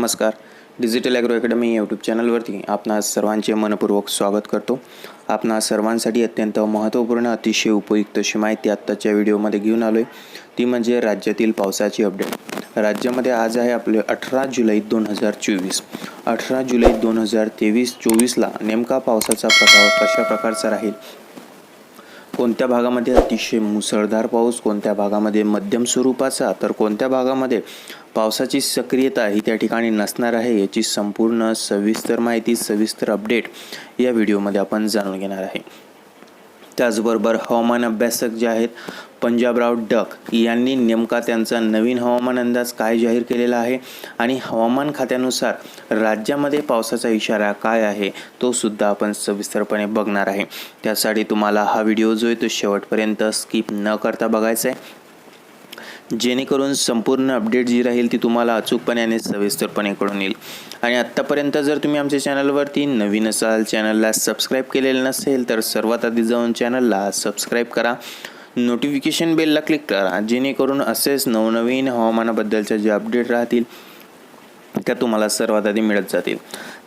नमस्कार. Digital agro academy YouTube चॅनलवरती आपणा सर्वांचे मनपूर्वक स्वागत करतो. आपणा सर्वांसाठी अत्यंत महत्त्वपूर्ण अतिशय उपयुक्त अशी माहिती आत्ताच्या व्हिडिओमध्ये घेऊन आलो आहे ती म्हणजे राज्यातील पावसाची अपडेट राज्यामध्ये आज आहे आपले अठरा जुलै दोन हजार चोवीस. अठरा जुलै दोन हजार तेवीस चोवीसला नेमका पावसाचा प्रभाव कशा प्रकारचा राहील? कोणत्या भागामध्ये अतिशय मुसळधार पाऊस कोणत्या भागामध्ये मध्यम स्वरूपाचा तर कोणत्या भागामध्ये पावसाची सक्रियता ही त्या ठिकाणी नसणार आहे याची संपूर्ण सविस्तर माहिती सविस्तर अपडेट या व्हिडिओमध्ये आपण जाणून घेणार आहे. त्याचबरोबर हवामान अभ्यासक जे आहेत पंजाबराव डक यांनी नेमका त्यांचा नवीन हवामान अंदाज काय जाहीर केलेला आहे आणि हवामान खात्यानुसार राज्यामध्ये पावसाचा इशारा काय आहे तो सुद्धा आपण सविस्तरपणे बघणार आहे. त्यासाठी तुम्हाला हा व्हिडिओ जो आहे तो शेवटपर्यंत स्किप न करता बघायचा आहे. जेणेकरून संपूर्ण अपडेट जी राहील ती तुम्हाला अचूकपणे आणि सविस्तरपणे कळून येईल. आणि आत्तापर्यंत जर तुम्ही आमच्या चॅनलवरती नवीन असाल चॅनलला सबस्क्राईब केलेलं नसेल तर सर्वात आधी जाऊन चॅनलला सबस्क्राईब करा. नोटिफिकेशन बेलला क्लिक करा. जेणेकरून असेच नवनवीन हवामानाबद्दलच्या जे अपडेट राहतील त्या तुम्हाला सर्वात आधी मिळत जातील.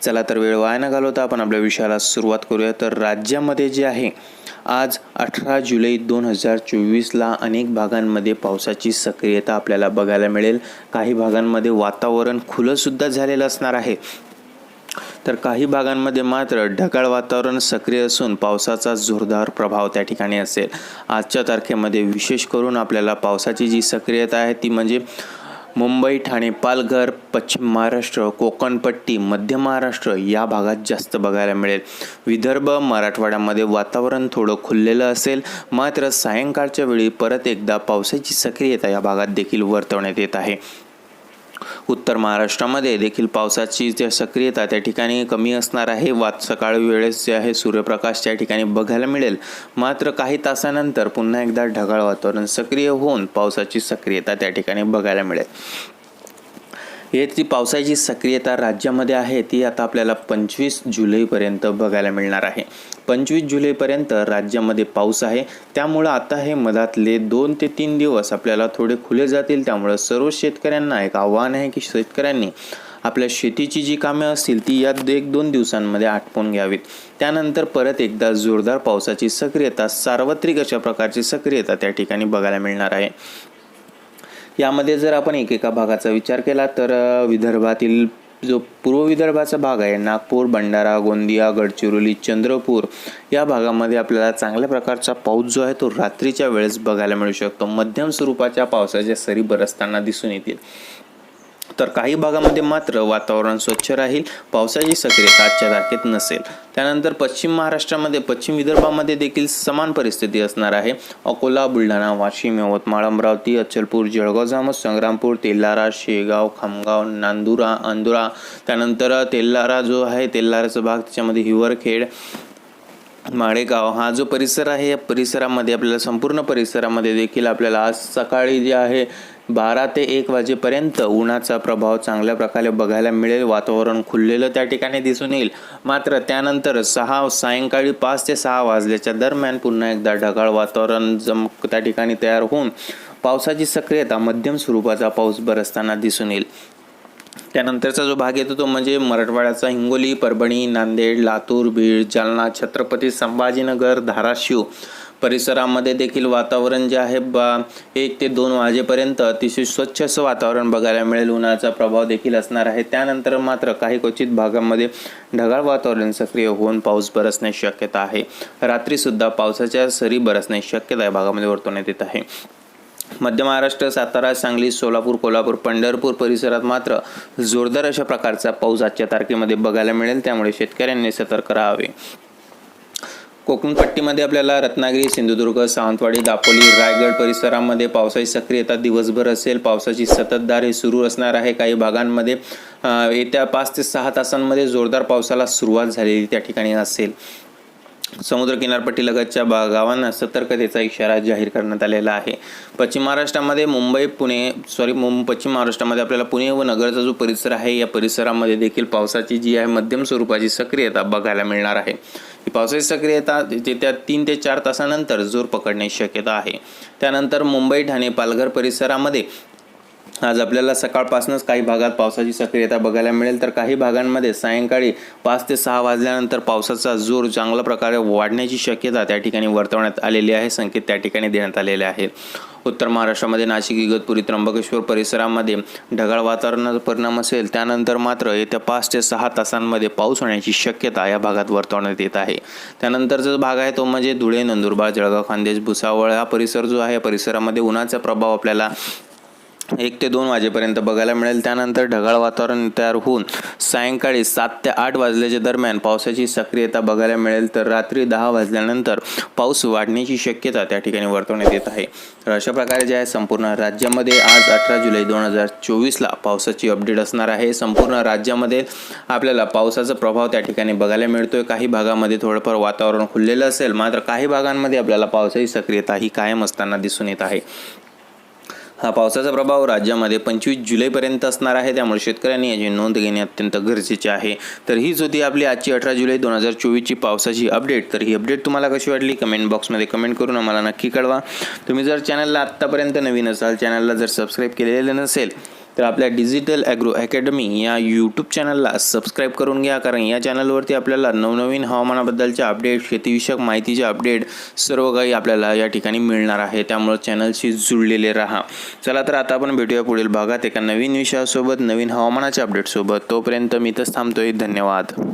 चला तर वेळ वाया न घालवता आपण आपल्या विषयाला सुरुवात करूया. तर राज्यामध्ये जे आहे आज अठरा जुलै दोन हजार चोवीसला अनेक भागांमध्ये पावसाची सक्रियता आपल्याला बघायला मिळेल. काही भागांमध्ये वातावरण खुलंसुद्धा झालेलं असणार आहे. तर काही भागांमध्ये मात्र ढगाळ वातावरण सक्रिय असून पावसाचा जोरदार प्रभाव त्या ठिकाणी असेल. आजच्या तारखेमध्ये विशेष करून आपल्याला पावसाची जी सक्रियता आहे ती म्हणजे मुंबई ठाणे पालघर पश्चिम महाराष्ट्र कोकणपट्टी मध्य महाराष्ट्र या भागात जास्त बघायला मिळेल. विदर्भ मराठवाड्यामध्ये वातावरण थोडं खुललेलं असेल मात्र सायंकाळच्या वेळी परत एकदा पावसाची सक्रियता या भागात देखील वर्तवण्यात येत आहे. उत्तर महाराष्ट्रामध्ये देखील पावसाची जे सक्रियता त्या ठिकाणी कमी असणार आहे. वात सकाळ वेळेस जे आहे सूर्यप्रकाश त्या ठिकाणी बघायला मिळेल. मात्र काही तासानंतर पुन्हा एकदा ढगाळ वातावरण सक्रिय होऊन पावसाची सक्रियता त्या ठिकाणी बघायला मिळेल. याची पावसाची सक्रियता राज्यामध्ये आहे ती आता आपल्याला पंचवीस जुलैपर्यंत बघायला मिळणार आहे. पंचवीस जुलैपर्यंत राज्यामध्ये पाऊस आहे. त्यामुळं आता हे मधातले दोन ते तीन दिवस आपल्याला थोडे खुले जातील. त्यामुळं सर्व शेतकऱ्यांना एक आव्हान आहे की शेतकऱ्यांनी आपल्या शेतीची जी कामे असतील ती या एक दोन दिवसांमध्ये आटपून घ्यावीत. त्यानंतर परत एकदा जोरदार पावसाची सक्रियता सार्वत्रिक अशा प्रकारची सक्रियता त्या ठिकाणी बघायला मिळणार आहे. यामध्ये जर आपण एकेका भागाचा विचार केला तर विदर्भातील जो पूर्व विदर्भाचा भाग आहे नागपूर भंडारा गोंदिया गडचिरोली चंद्रपूर या भागामध्ये आपल्याला चांगल्या प्रकारचा पाऊस जो आहे तो रात्रीच्या वेळेस बघायला मिळू शकतो. मध्यम स्वरूपाच्या पावसाच्या सरी बरसताना दिसून येतील. तर काही भागामध्ये मात्र वातावरण स्वच्छ राहील पावसाची सक्रियता आजच्या तारखेत नसेल. त्यानंतर पश्चिम महाराष्ट्रामध्ये पश्चिम विदर्भामध्ये देखील समान परिस्थिती असणार आहे. अकोला बुलढाणा वाशिम यवतमाळ अमरावती अचलपूर जळगाव जामोद संग्रामपूर तेल्लारा शेगाव खामगाव नांदुरा अंदुरा त्यानंतर तेल्लारा जो आहे तेल्लाराचा भाग त्याच्यामध्ये हिवरखेड माळेगाव हा जो परिसर आहे या परिसरामध्ये आपल्याला संपूर्ण परिसरामध्ये देखील आपल्याला आज सकाळी जे आहे बारा ते एक वाजेपर्यंत उन्हाचा प्रभाव चांगल्या प्रकारे बघायला मिळेल. वातावरण खुललेलं त्या ठिकाणी दिसून येईल. मात्र त्यानंतर सहा सायंकाळी पाच ते सहा वाजल्याच्या दरम्यान पुन्हा एकदा ढगाळ वातावरण जम त्या ठिकाणी तयार होऊन पावसाची सक्रियता मध्यम स्वरूपाचा पाऊस बरसताना दिसून येईल. त्यानंतरचा जो भाग येतो तो म्हणजे मराठवाड्याचा हिंगोली परभणी नांदेड लातूर बीड जालना छत्रपती संभाजीनगर धाराशिव परिसरामध्ये देखील वातावरण जे आहे बा एक ते दोन वाजेपर्यंत अतिशय स्वच्छ असं वातावरण बघायला मिळेल. उन्हाचा प्रभाव देखील असणार आहे. त्यानंतर मात्र काही क्वचित भागामध्ये ढगाळ वातावरण सक्रिय होऊन पाऊस बरसण्याची शक्यता आहे. रात्रीसुद्धा पावसाच्या सरी बरसण्याची शक्यता या भागामध्ये वर्तवण्यात येत आहे. मध्य महाराष्ट्र सातारा सांगली सोलापूर कोल्हापूर पंढरपूर परिसरात मात्र जोरदार अशा प्रकारचा पाऊस आजच्या तारखेमध्ये बघायला मिळेल. त्यामुळे शेतकऱ्यांनी सतर्क राहावे. कोकण पट्टीमध्ये आपल्याला रत्नागिरी सिंधुदुर्ग सावंतवाडी दापोली रायगड परिसरामध्ये पावसाची सक्रियता दिवसभर असेल. पावसाची सततधार ही सुरू असणार आहे. काही भागांमध्ये येत्या पाच ते सहा तासांमध्ये जोरदार पावसाला सुरुवात झालेली त्या ठिकाणी असेल. समुद्र किनारपट्टीलगतच्या बा गावांना सतर्कतेचा इशारा जाहीर करण्यात आलेला आहे. पश्चिम महाराष्ट्रामध्ये मुंबई पुणे सॉरी मुं पश्चिम महाराष्ट्रामध्ये आपल्याला पुणे व नगरचा जो परिसर आहे या परिसरामध्ये देखील पावसाची जी आहे मध्यम स्वरूपाची सक्रियता बघायला मिळणार आहे. ही पावसाची सक्रियता येत्या तीन ते चार तासानंतर जोर पकडण्याची शक्यता आहे. त्यानंतर मुंबई ठाणे पालघर परिसरामध्ये आज आपल्याला सकाळपासूनच काही भागात पावसाची सक्रियता बघायला मिळेल. तर काही भागांमध्ये सायंकाळी पाच ते सहा वाजल्यानंतर पावसाचा जोर चांगल्या प्रकारे वाढण्याची शक्यता त्या ठिकाणी वर्तवण्यात आलेली आहे. संकेत त्या ठिकाणी देण्यात आलेले आहे. उत्तर महाराष्ट्रामध्ये नाशिक इगतपुरी त्र्यंबकेश्वर परिसरामध्ये ढगाळ वातावरणाचा परिणाम असेल. त्यानंतर मात्र येत्या पाच ते सहा तासांमध्ये पाऊस होण्याची शक्यता या भागात वर्तवण्यात येत आहे. त्यानंतरचा जो भाग आहे तो म्हणजे धुळे नंदुरबार जळगाव खानदेश भुसावळ हा परिसर जो आहे परिसरामध्ये उन्हाचा प्रभाव आपल्याला एक ते दोन वाजेपर्यंत बघायला मिळेल. त्यानंतर ढगाळ वातावरण तयार होऊन सायंकाळी सात ते आठ वाजल्याच्या दरम्यान पावसाची सक्रियता बघायला मिळेल. तर रात्री दहा वाजल्यानंतर पाऊस वाढण्याची शक्यता त्या ठिकाणी वर्तवण्यात येत आहे. तर अशा प्रकारे जे आहे संपूर्ण राज्यामध्ये आज अठरा जुलै दोन हजार चोवीसला पावसाची अपडेट असणार आहे. संपूर्ण राज्यामध्ये आपल्याला पावसाचा प्रभाव त्या ठिकाणी बघायला मिळतोय. काही भागामध्ये थोडंफार वातावरण खुललेलं असेल मात्र काही भागांमध्ये आपल्याला पावसाची सक्रियता ही कायम असताना दिसून येत आहे. हा पावसाचा प्रभाव राज्यामध्ये पंचवीस जुलैपर्यंत असणार आहे. त्यामुळे शेतकऱ्यांनी याची नोंद घेणे अत्यंत गरजेचे आहे. तर हीच होती आपली आजची अठरा जुलै दोन हजार चोवीसची पावसाची अपडेट. तर ही अपडेट तुम्हाला कशी वाटली? कमेंट बॉक्समध्ये कमेंट करून आम्हाला नक्की कळवा. तुम्ही जर चॅनलला आत्तापर्यंत नवीन असाल चॅनलला जर सबस्क्राईब केलेलं नसेल तर आपल्या डिजिटल ॲग्रो अकॅडमी या यूट्यूब चॅनलला सबस्क्राईब करून घ्या कारण या चॅनलवरती आपल्याला नवनवीन हवामानाबद्दलच्या अपडेट शेतीविषयक माहितीचे अपडेट सर्व काही आपल्याला या ठिकाणी मिळणार आहे. त्यामुळे चॅनलशी जुळलेले राहा. चला तर आता आपण भेटूया पुढील भागात एका नवीन विषयासोबत नवीन हवामानाच्या अपडेटसोबत. तोपर्यंत मी इथंच थांबतोय. धन्यवाद.